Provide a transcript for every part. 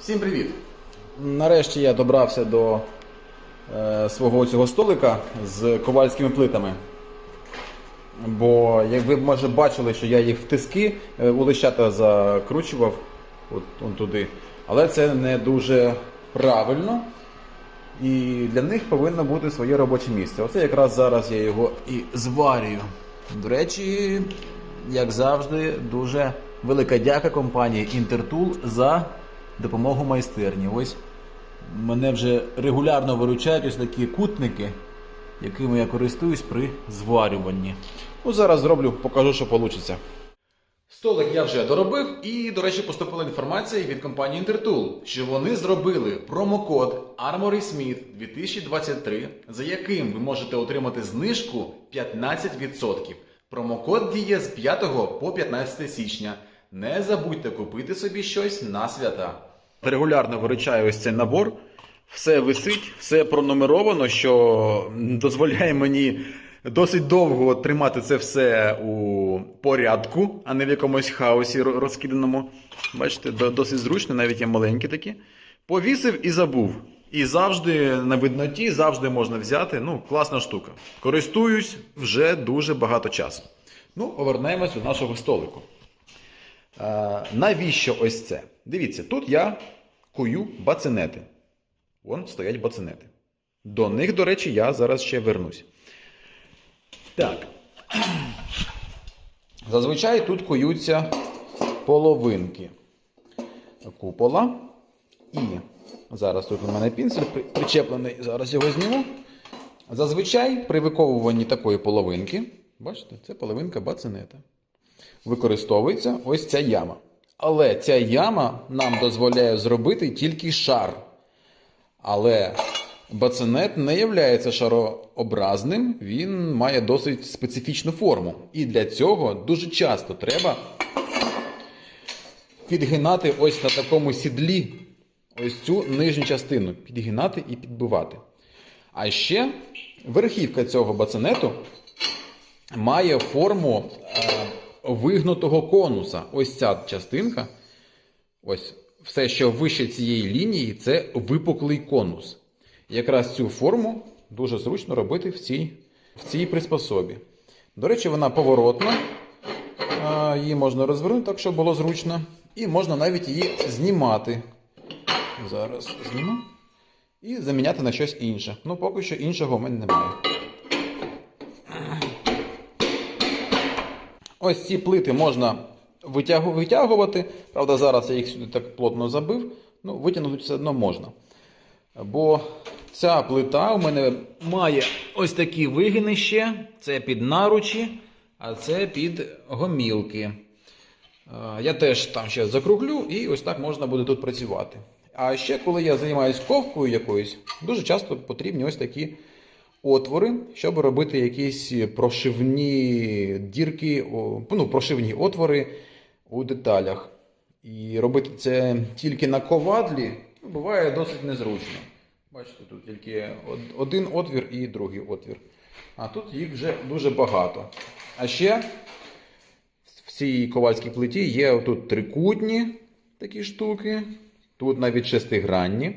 Всім привіт! Нарешті я добрався до е, свого цього столика з ковальськими плитами. Бо, як ви може бачили, що я їх в тиски е, у лищата закручував от, он туди. Але це не дуже правильно. І для них повинно бути своє робоче місце. Оце якраз зараз я його і зварюю. До речі, як завжди, дуже велика дяка компанії Intertool за допомогу майстерні. Ось мене вже регулярно виручають ось такі кутники, якими я користуюсь при зварюванні. Ну, зараз зроблю, покажу, що вийде. Столик я вже доробив, і, до речі, поступила інформація від компанії Intertool, що вони зробили промокод Armory Smith 2023, за яким ви можете отримати знижку 15%. Промокод діє з 5 по 15 січня. Не забудьте купити собі щось на свята. Регулярно виручаю ось цей набор. Все висить, все пронумеровано, що дозволяє мені досить довго тримати це все у порядку, а не в якомусь хаосі розкиданому. Бачите, досить зручно, навіть є маленькі такі. Повісив і забув. І завжди на видноті, завжди можна взяти. Ну, класна штука. Користуюсь вже дуже багато часу. Ну, повернемось до нашого столику. Навіщо ось це? Дивіться, тут я кую бацинети. Вон стоять бацинети. До них, до речі, я зараз ще вернусь. Так. Зазвичай тут куються половинки купола. І зараз тут у мене пінцель причеплений, зараз його зніму. Зазвичай при виковуванні такої половинки, бачите, це половинка бацинета використовується ось ця яма. Але ця яма нам дозволяє зробити тільки шар. Але бацинет не є шарообразним, він має досить специфічну форму. І для цього дуже часто треба підгинати ось на такому сідлі ось цю нижню частину. Підгинати і підбивати. А ще верхівка цього бацинету має форму е, вигнутого конуса. Ось ця частинка, ось все, що вище цієї лінії, це випуклий конус. Якраз цю форму дуже зручно робити в цій, в цій приспособі. До речі, вона поворотна. Її можна розвернути так, щоб було зручно. І можна навіть її знімати. Зараз зніму. І заміняти на щось інше. Ну, поки що іншого в мене немає. Ось ці плити можна витягувати. Правда, зараз я їх сюди так плотно забив. Ну, витягнути все одно можна. Бо ця плита у мене має ось такі вигини ще. Це під наручі, а це під гомілки. Я теж там ще закруглю, і ось так можна буде тут працювати. А ще, коли я займаюся ковкою якоюсь, дуже часто потрібні ось такі отвори, щоб робити якісь прошивні дірки, ну, прошивні отвори у деталях. І робити це тільки на ковадлі ну, буває досить незручно. Бачите, тут тільки один отвір і другий отвір. А тут їх вже дуже багато. А ще в цій ковальській плиті є тут трикутні такі штуки. Тут навіть шестигранні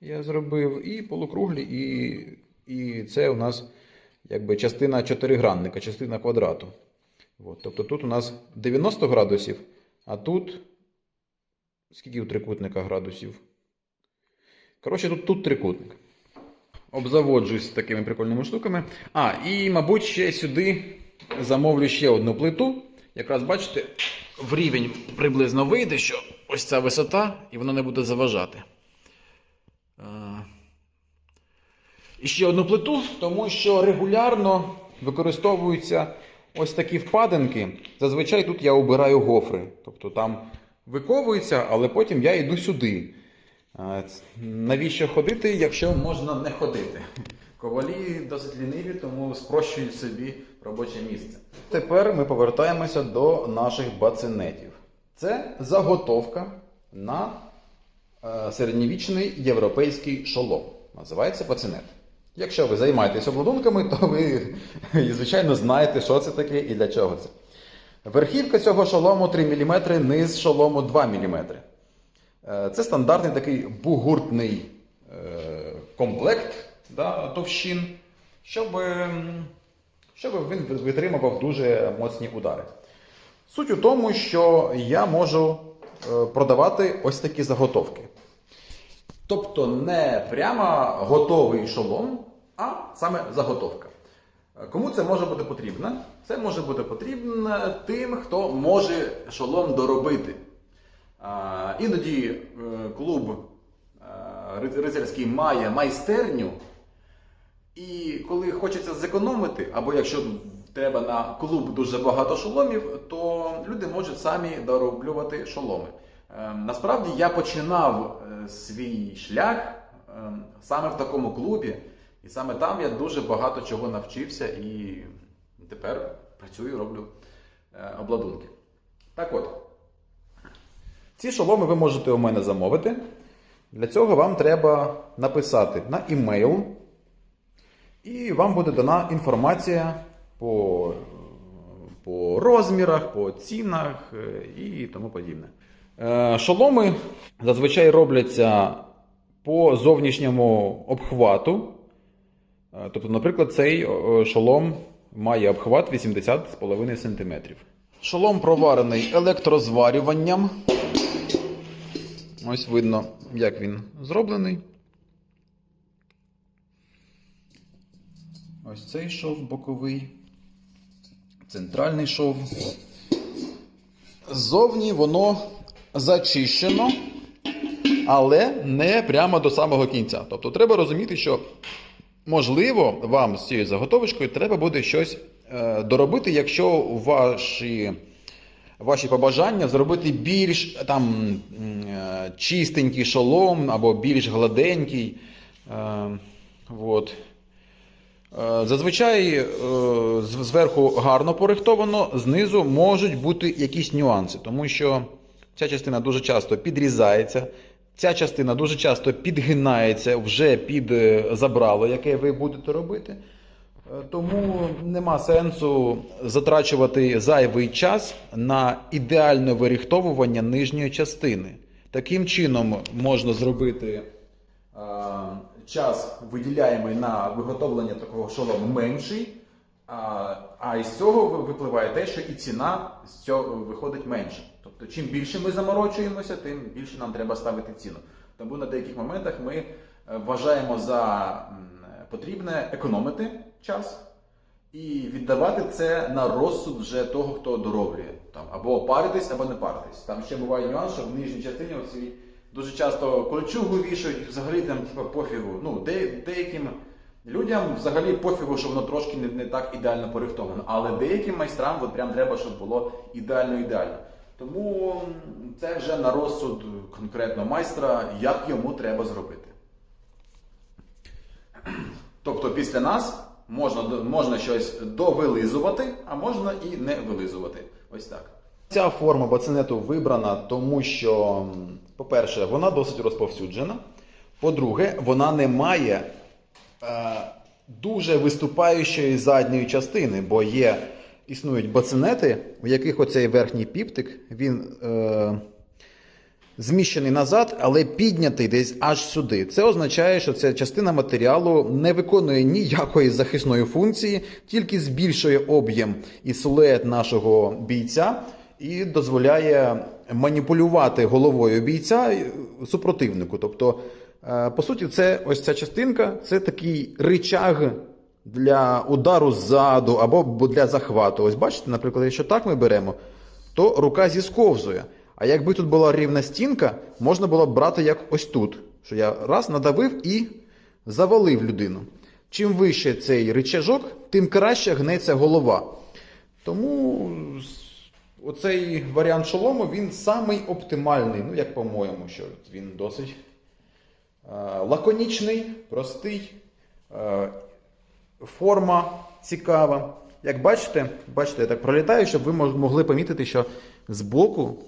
я зробив, і полукруглі, і, і це у нас якби частина чотиригранника, частина квадрату. От, тобто тут у нас 90 градусів, а тут скільки у трикутника градусів? Коротше, тут, тут трикутник. Обзаводжусь такими прикольними штуками. А, і, мабуть, ще сюди замовлю ще одну плиту. Якраз бачите, в рівень приблизно вийде, що ось ця висота, і вона не буде заважати. Е, І ще одну плиту, тому що регулярно використовуються ось такі впадинки. Зазвичай тут я обираю гофри. Тобто там виковується, але потім я йду сюди. Навіщо ходити, якщо можна не ходити? Ковалі досить ліниві, тому спрощують собі робоче місце. Тепер ми повертаємося до наших бацинетів. Це заготовка на е, середньовічний європейський шолом. Називається бацинет. Якщо ви займаєтесь обладунками, то ви, звичайно, знаєте, що це таке і для чого це. Верхівка цього шолому 3 мм, низ шолому 2 мм. Е, Це стандартний такий бугуртний е, комплект да, товщин, щоб, щоб він витримував дуже моцні удари. Суть у тому, що я можу е, продавати ось такі заготовки. Тобто не прямо готовий шолом, а саме заготовка. Кому це може бути потрібно? Це може бути потрібно тим, хто може шолом доробити. Іноді е, клуб е, рицарський має майстерню, і коли хочеться зекономити, або якщо треба на клуб дуже багато шоломів, то люди можуть самі дороблювати шоломи. Е, Насправді я починав свій шлях е, саме в такому клубі, і саме там я дуже багато чого навчився і тепер працюю, роблю е, обладунки. Так от. Ці шоломи ви можете у мене замовити. Для цього вам треба написати на імейл, і вам буде дана інформація по, по розмірах, по цінах е, і тому подібне. Е, Шоломи зазвичай робляться по зовнішньому обхвату. Е, Тобто, наприклад, цей е, шолом має обхват 80,5 см. Шолом проварений електрозварюванням. Ось видно, як він зроблений. Ось цей шов боковий, центральний шов. Ззовні воно зачищено, але не прямо до самого кінця. Тобто треба розуміти, що можливо вам з цією заготовочкою треба буде щось е, доробити, якщо ваші ваші побажання зробити більш там е, чистенький шолом або більш гладенький. Е, от. Зазвичай зверху гарно порихтовано, знизу можуть бути якісь нюанси, тому що ця частина дуже часто підрізається, ця частина дуже часто підгинається вже під е, забрало, яке ви будете робити. Е, Тому нема сенсу затрачувати зайвий час на ідеальне вирихтовування нижньої частини. Таким чином можна зробити е, час, виділяємий на виготовлення такого шолому менший, а, із цього випливає те, що і ціна з цього виходить менша. Тобто, чим більше ми заморочуємося, тим більше нам треба ставити ціну. Тому на деяких моментах ми е, вважаємо за потрібне економити час і віддавати це на розсуд вже того, хто дороблює. Там, або паритись, або не паритись. Там ще буває нюанс, що в нижній частині оці дуже часто кольчугу вішають, взагалі там типу, пофігу. Ну, де, деяким людям взагалі пофігу, що воно трошки не, не так ідеально порихтовано. Але деяким майстрам от прям треба, щоб було ідеально-ідеально. Тому це вже на розсуд конкретно майстра, як йому треба зробити. Тобто після нас можна, можна щось довилизувати, а можна і не вилизувати. Ось так. Ця форма бацинету вибрана, тому що, по-перше, вона досить розповсюджена. По-друге, вона не має дуже виступаючої задньої частини, бо є, існують бацинети, у яких оцей верхній піптик, він. Е, зміщений назад, але піднятий десь аж сюди. Це означає, що ця частина матеріалу не виконує ніякої захисної функції, тільки збільшує об'єм і силует нашого бійця і дозволяє маніпулювати головою бійця е, супротивнику. Тобто, е, по суті, це ось ця частинка це такий ричаг для удару ззаду або для захвату. Ось бачите, наприклад, якщо так ми беремо, то рука зісковзує. А якби тут була рівна стінка, можна було б брати як ось тут, що я раз надавив і завалив людину. Чим вище цей рычажок, тим краще гнеться голова. Тому оцей варіант шолому він самий оптимальний, ну як по-моєму, що він досить е, лаконічний, простий, форма цікава. Як бачите, бачите, я так пролітаю, щоб ви могли помітити, що збоку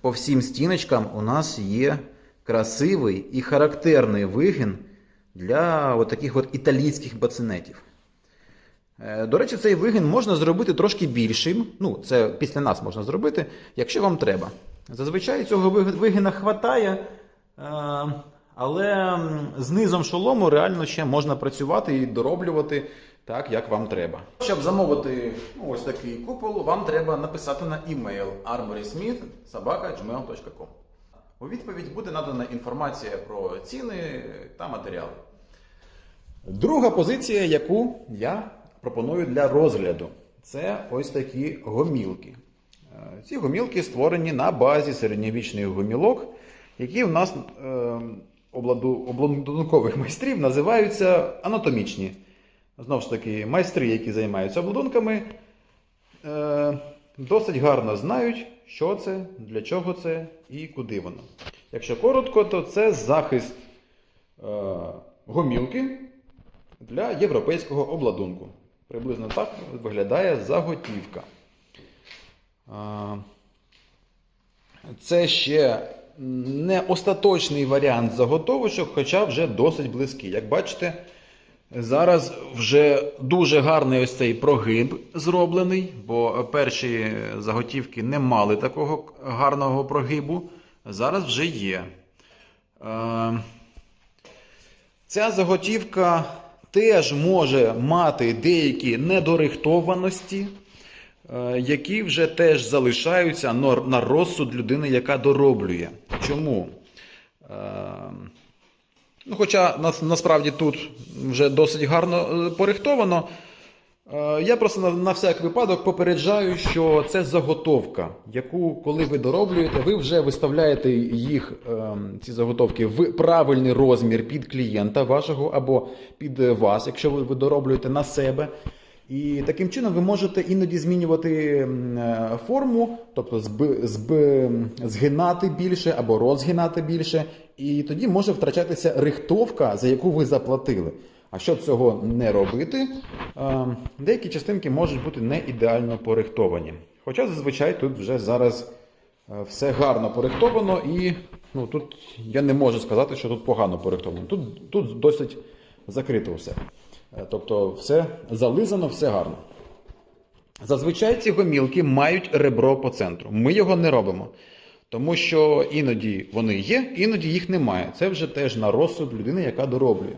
по всім стіночкам у нас є красивий і характерний вигін для от таких от італійських бацинетів. Е, До речі, цей вигін можна зробити трошки більшим. Ну, це після нас можна зробити, якщо вам треба. Зазвичай цього виг- вигина хватає, е, але з низом шолому реально ще можна працювати і дороблювати так, як вам треба. Щоб замовити ну, ось такий купол, вам треба написати на email armorysmith.gmail.com У відповідь буде надана інформація про ціни та матеріали. Друга позиція, яку я пропоную для розгляду, це ось такі гомілки. Е, Ці гомілки створені на базі середньовічних гомілок, які в нас е, обладункових майстрів називаються анатомічні. Знову ж таки, майстри, які займаються обладунками, е, досить гарно знають, що це, для чого це і куди воно. Якщо коротко, то це захист е, гомілки для європейського обладунку. Приблизно так виглядає заготівка. А, Це ще не остаточний варіант заготовочок, хоча вже досить близький. Як бачите, зараз вже дуже гарний ось цей прогиб зроблений, бо перші заготівки не мали такого гарного прогибу. Зараз вже є. Е, Ця заготівка теж може мати деякі недорихтованості, які вже теж залишаються на розсуд людини, яка дороблює. Чому? Е, Ну, хоча нас, насправді тут вже досить гарно е, порихтовано. Е, Я просто на, на всяк випадок попереджаю, що це заготовка, яку, коли ви дороблюєте, ви вже виставляєте їх, ем, ці заготовки, в правильний розмір під клієнта вашого або під е, вас, якщо ви дороблюєте на себе. І таким чином ви можете іноді змінювати е, форму, тобто зби, зби, згинати більше або розгинати більше, і тоді може втрачатися рихтовка, за яку ви заплатили. А щоб цього не робити, е, деякі частинки можуть бути не ідеально порихтовані. Хоча зазвичай тут вже зараз е, все гарно порихтовано, і ну, тут я не можу сказати, що тут погано порихтовано. Тут, тут досить закрито все. Е, Тобто все зализано, все гарно. Зазвичай ці гомілки мають ребро по центру. Ми його не робимо. Тому що іноді вони є, іноді їх немає. Це вже теж на розсуд людини, яка дороблює.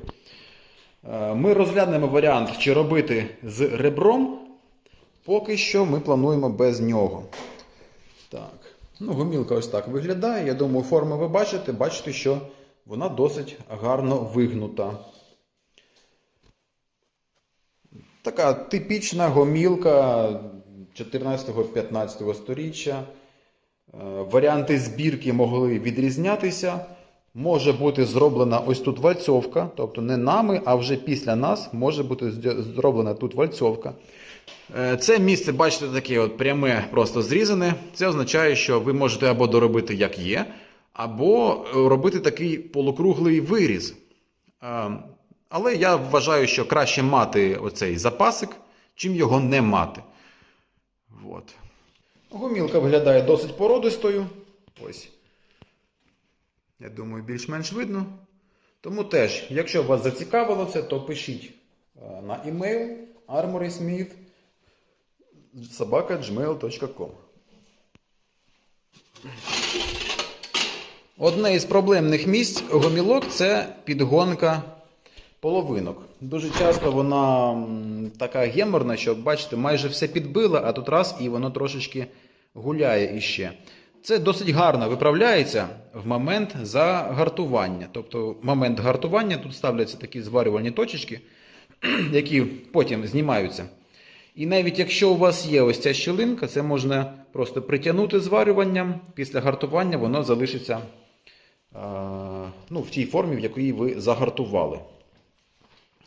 Е, Ми розглянемо варіант, чи робити з ребром. Поки що ми плануємо без нього. Так. Ну, гомілка ось так виглядає. Я думаю, форму ви бачите. Бачите, що вона досить гарно вигнута. Така типічна гомілка 14-15 сторіччя. Е, Варіанти збірки могли відрізнятися. Може бути зроблена ось тут вальцовка, тобто не нами, а вже після нас може бути зроблена тут вальцовка. Е, Це місце, бачите, таке от пряме, просто зрізане. Це означає, що ви можете або доробити як є, або е, робити такий полукруглий виріз. Але я вважаю, що краще мати оцей запасик, чим його не мати. От. Гумілка виглядає досить породистою. Ось. Я думаю, більш-менш видно. Тому теж, якщо вас зацікавило це, то пишіть е, на емейл armorysmith собака.gmail.com Одне із проблемних місць гомілок це підгонка половинок. Дуже часто вона така геморна, що, бачите, майже все підбила, а тут раз і воно трошечки гуляє іще. Це досить гарно виправляється в момент загартування. Тобто, в момент гартування тут ставляться такі зварювальні точечки, які потім знімаються. І навіть якщо у вас є ось ця щілинка, це можна просто притягнути зварюванням. Після гартування воно залишиться ну, в тій формі, в якій ви загартували.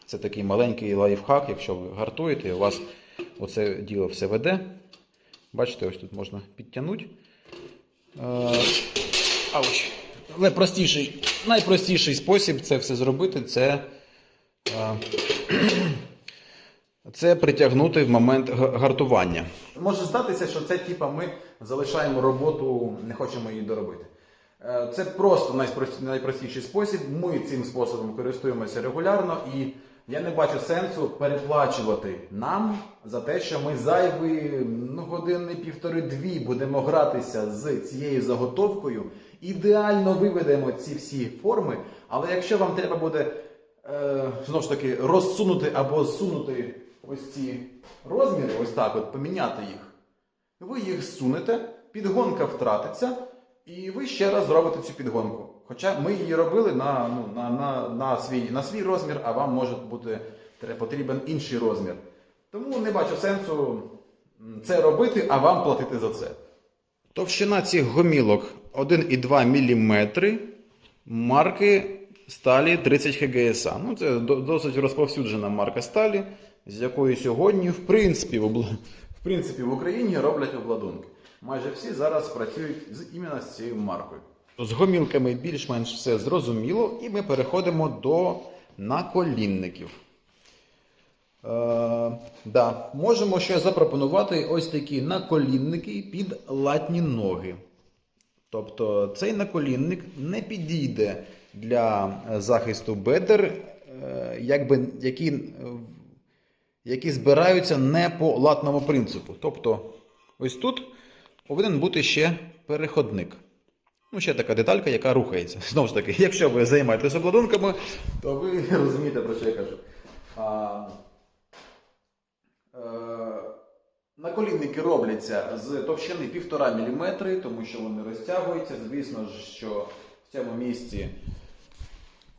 Це такий маленький лайфхак, якщо ви гартуєте, і у вас оце діло все веде. Бачите, ось тут можна підтягнути. Е, Ауч. Але простіший, найпростіший спосіб це все зробити це, е, це притягнути в момент гартування. Може здатися, що це типа ми залишаємо роботу, не хочемо її доробити. Е, Це просто найпростіший спосіб. Ми цим способом користуємося регулярно і Я не бачу сенсу переплачувати нам за те, що ми зайві ну, години півтори-дві будемо гратися з цією заготовкою. Ідеально виведемо ці всі форми, але якщо вам треба буде е, знову ж таки розсунути або зсунути ось ці розміри, ось так, от поміняти їх, ви їх зсунете, підгонка втратиться, і ви ще раз зробите цю підгонку. Хоча ми її робили на, ну, на, на, на, свій, на свій розмір, а вам може бути потрібен інший розмір. Тому не бачу сенсу це робити, а вам платити за це. Товщина цих гомілок 1,2 мм марки сталі 30 ХГСА. Ну, це досить розповсюджена марка сталі, з якої сьогодні, в принципі, в, принципі, в Україні роблять обладунки. Майже всі зараз працюють з іменно з цією маркою. З гомілками більш-менш все зрозуміло, і ми переходимо до наколінників. Е, да. Можемо ще запропонувати ось такі наколінники під латні ноги. Тобто цей наколінник не підійде для захисту бедер, е, якби, які, які збираються не по латному принципу. Тобто, ось тут повинен бути ще переходник. Ну, ще така деталька, яка рухається. Знову ж таки, якщо ви займаєтесь обладунками, то ви розумієте, про що я кажу. А, е, Наколінники робляться з товщини 1,5 мм, тому що вони розтягуються. Звісно ж, що в цьому місці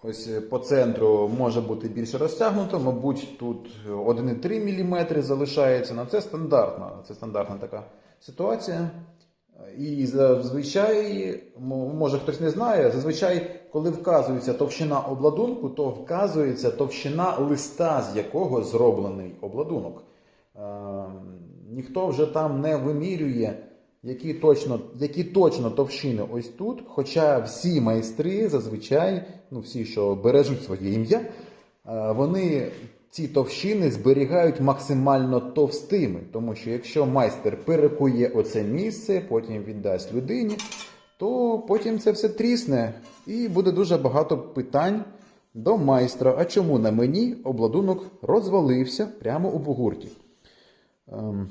ось е, по центру може бути більше розтягнуто, мабуть, тут 1,3 мм залишається. Ну, це стандартна, це стандартна така ситуація. І зазвичай, може хтось не знає, зазвичай, коли вказується товщина обладунку, то вказується товщина листа, з якого зроблений обладунок. Е, ніхто вже там не вимірює, які точно, які точно товщини ось тут. Хоча всі майстри зазвичай, ну всі, що бережуть своє ім'я, е, вони ці товщини зберігають максимально товстими. Тому що якщо майстер перекує оце місце, потім віддасть людині, то потім це все трісне і буде дуже багато питань до майстра. А чому на мені обладунок розвалився прямо у бугурті? Ем,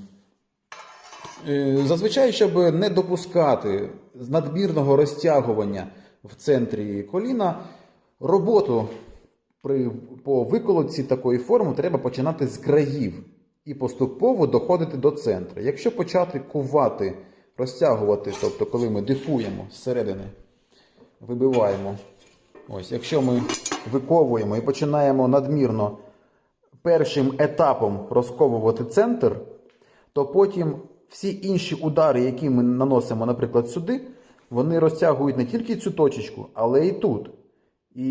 е, Зазвичай, щоб не допускати надмірного розтягування в центрі коліна, роботу при, по виколотці такої форми треба починати з країв і поступово доходити до центру. Якщо почати кувати, розтягувати, тобто коли ми дифуємо зсередини, вибиваємо, ось, якщо ми виковуємо і починаємо надмірно першим етапом розковувати центр, то потім всі інші удари, які ми наносимо, наприклад, сюди, вони розтягують не тільки цю точечку, але і тут. І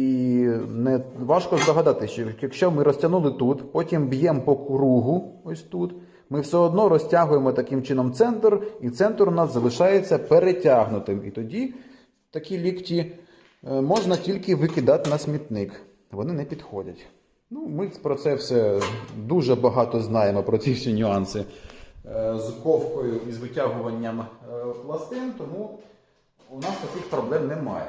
не важко здогадати, що якщо ми розтягнули тут, потім б'ємо по кругу, ось тут, ми все одно розтягуємо таким чином центр, і центр у нас залишається перетягнутим. І тоді такі лікті е, можна тільки викидати на смітник. Вони не підходять. Ну, ми про це все дуже багато знаємо, про ці всі нюанси е, з ковкою і з витягуванням е, пластин, тому у нас таких проблем немає.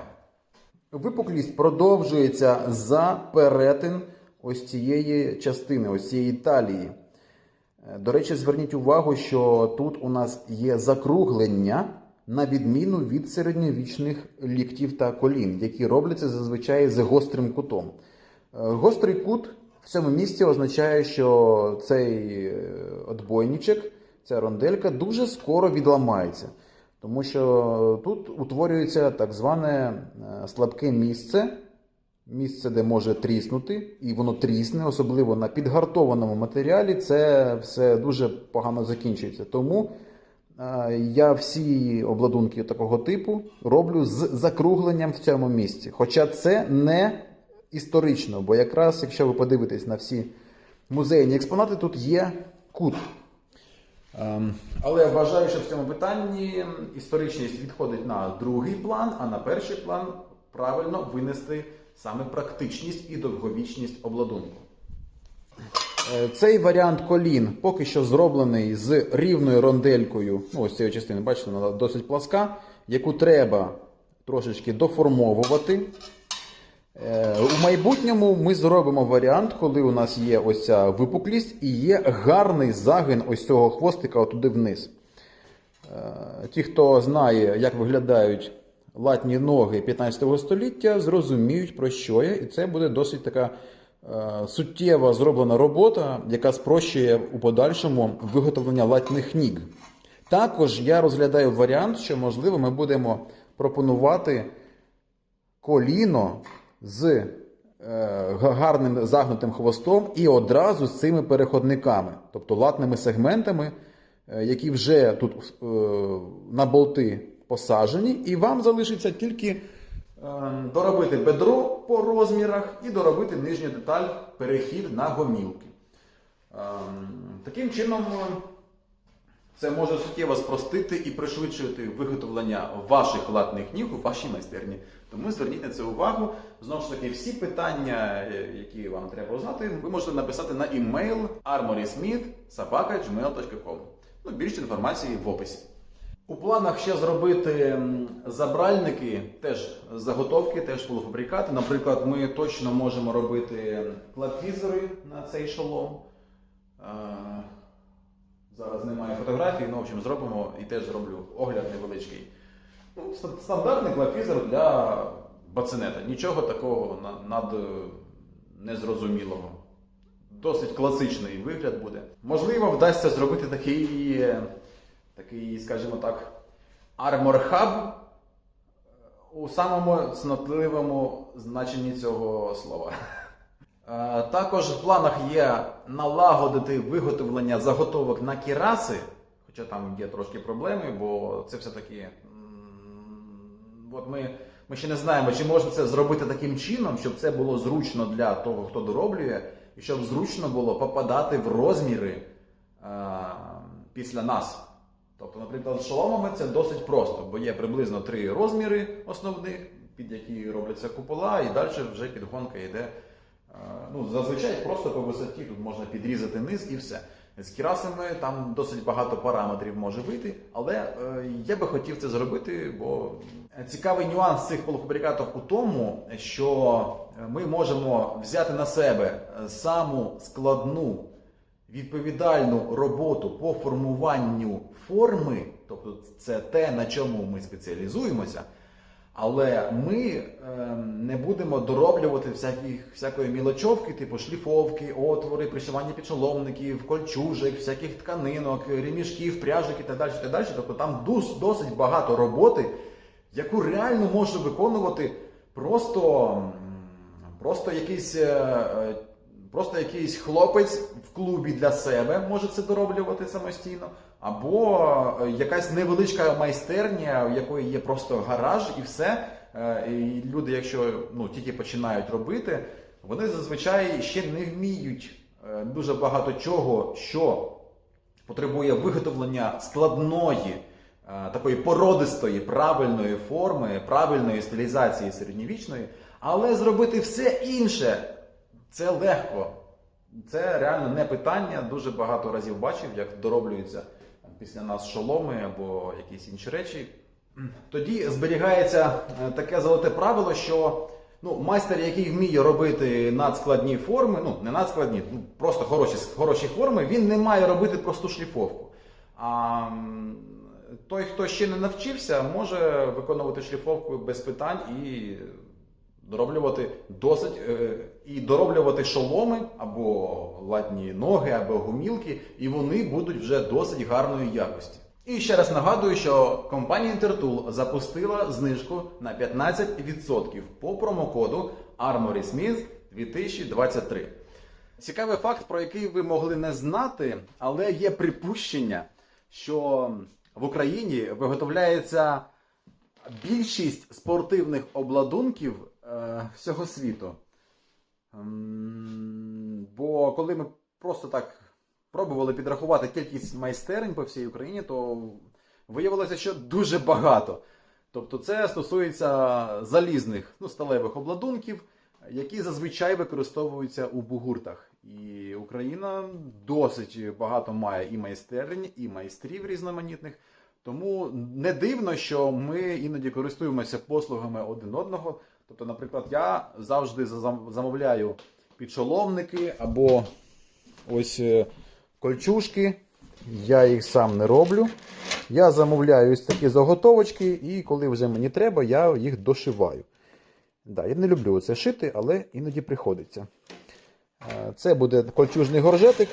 Випуклість продовжується за перетин ось цієї частини, ось цієї талії. Е, До речі, зверніть увагу, що тут у нас є закруглення на відміну від середньовічних ліктів та колін, які робляться зазвичай з гострим кутом. Е, Гострий кут в цьому місці означає, що цей е, отбойничок, ця ронделька дуже скоро відламається. Тому що тут утворюється так зване е, слабке місце, місце, де може тріснути, і воно трісне, особливо на підгартованому матеріалі, це все дуже погано закінчується. Тому е, я всі обладунки такого типу роблю з закругленням в цьому місці. Хоча це не історично, бо якраз, якщо ви подивитесь на всі музейні експонати, тут є кут. Ем, Але я вважаю, що в цьому питанні історичність відходить на другий план, а на перший план правильно винести саме практичність і довговічність обладунку. Е, Цей варіант колін поки що зроблений з рівною ронделькою. Ну, ось цієї частини, бачите, вона досить пласка, яку треба трошечки доформовувати. Е, У майбутньому ми зробимо варіант, коли у нас є ось ця випуклість і є гарний загин ось цього хвостика отуди вниз. Е, Ті, хто знає, як виглядають латні ноги 15 століття, зрозуміють, про що я, і це буде досить така е, суттєва зроблена робота, яка спрощує у подальшому виготовлення латних ніг. Також я розглядаю варіант, що можливо ми будемо пропонувати коліно з е, гарним загнутим хвостом і одразу з цими переходниками, тобто латними сегментами, е, які вже тут е, на болти посаджені, і вам залишиться тільки доробити бедро по розмірах і доробити нижню деталь перехід на гомілки. Ем, Таким чином. Це може суттєво спростити і пришвидшити виготовлення ваших латних ніг у вашій майстерні. Тому зверніть на це увагу. Знову ж таки, всі питання, е, які вам треба знати, ви можете написати на email armorysmith.gmail.com. Ну, більше інформації в описі. У планах ще зробити забральники, теж заготовки, теж полуфабрикати. Наприклад, ми точно можемо робити клапвізори на цей шолом. Е, Зараз немає фотографій, ну, в общем, зробимо і теж зроблю огляд невеличкий. Ну, стандартний клапвізор для бацинета. Нічого такого над е, незрозумілого. Досить класичний вигляд буде. Можливо, вдасться зробити такий, е, такий скажімо так, Armor Hub у самому цнотливому значенні цього слова. Е, Також в планах є налагодити виготовлення заготовок на кіраси, хоча там є трошки проблеми, бо це все-таки. От ми, ми ще не знаємо, чи можна це зробити таким чином, щоб це було зручно для того, хто дороблює, і щоб зручно було попадати в розміри е, після нас. Тобто, наприклад, з шоломами це досить просто, бо є приблизно три розміри основних, під які робляться купола, і далі вже підгонка йде. Е, Ну, зазвичай просто по висоті тут можна підрізати низ і все. З кірасами там досить багато параметрів може вийти, але е, я би хотів це зробити, бо цікавий нюанс цих полуфабрикатів у тому, що ми можемо взяти на себе саму складну відповідальну роботу по формуванню форми, тобто це те, на чому ми спеціалізуємося, але ми ем, не будемо дороблювати всяких, всякої мілочовки, типу шліфовки, отвори, пришивання підшоломників, кольчужик, всяких тканинок, ремішків, пряжок і так далі. Так далі. Тобто там дос- досить багато роботи, яку реально може виконувати просто, просто якийсь. Просто якийсь хлопець в клубі для себе може це дороблювати самостійно, або е, якась невеличка майстерня, у якої є просто гараж і все. Е, І люди, якщо ну, тільки починають робити, вони зазвичай ще не вміють е, дуже багато чого, що потребує виготовлення складної, такої породистої, правильної форми, правильної стилізації середньовічної, але зробити все інше це легко. Це реально не питання. Дуже багато разів бачив, як дороблюються після нас шоломи або якісь інші речі. Тоді зберігається е, таке золоте правило, що ну, майстер, який вміє робити надскладні форми, ну не надскладні, ну просто хороші, хороші форми, він не має робити просту шліфовку. А той, хто ще не навчився, може виконувати шліфовку без питань і дороблювати досить е, і дороблювати шоломи або латні ноги, або гумілки, і вони будуть вже досить гарної якості. І ще раз нагадую, що компанія Intertool запустила знижку на 15% по промокоду Armory Smith 2023. Цікавий факт, про який ви могли не знати, але є припущення, що в Україні виготовляється більшість спортивних обладунків всього світу. Бо коли ми просто так пробували підрахувати кількість майстерень по всій Україні, то виявилося, що дуже багато. Тобто це стосується залізних, ну, сталевих обладунків, які зазвичай використовуються у бугуртах. І Україна досить багато має і майстерень, і майстрів різноманітних. Тому не дивно, що ми іноді користуємося послугами один одного, Тобто, наприклад, я завжди замовляю підшоломники або ось е, кольчужки. Я їх сам не роблю. Я замовляю ось такі заготовочки, і коли вже мені треба, я їх дошиваю. Да, я не люблю це шити, але іноді приходиться. Е, Це буде кольчужний горжетик.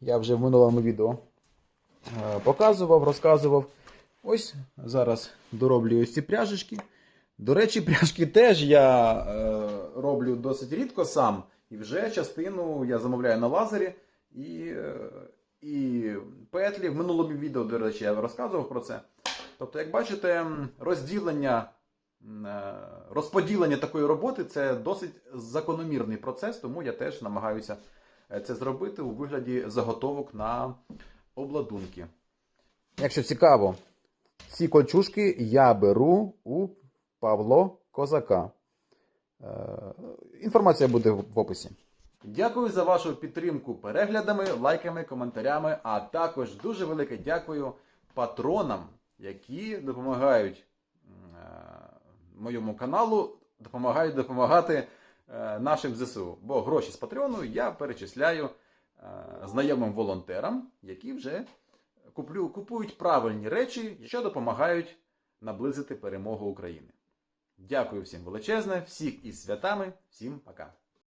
Я вже в минулому відео е, показував, розказував. Ось зараз дороблю ось ці пряжечки. До речі, пряжки теж я е, роблю досить рідко сам. І вже частину я замовляю на лазері. І, е, і петлі. В минулому відео, до речі, я розказував про це. Тобто, як бачите, розділення, е, розподілення такої роботи це досить закономірний процес, тому я теж намагаюся е, це зробити у вигляді заготовок на обладунки. Якщо цікаво, ці кольчужки я беру у Павло Козака. Е, Інформація буде в описі. Дякую за вашу підтримку переглядами, лайками, коментарями, а також дуже велике дякую патронам, які допомагають е, моєму каналу, допомагають допомагати е, нашим ЗСУ. Бо гроші з патреону я перечисляю знайомим волонтерам, які вже куплю, купують правильні речі, що допомагають наблизити перемогу України. Дякую всім величезне, всіх із святами, всім пока.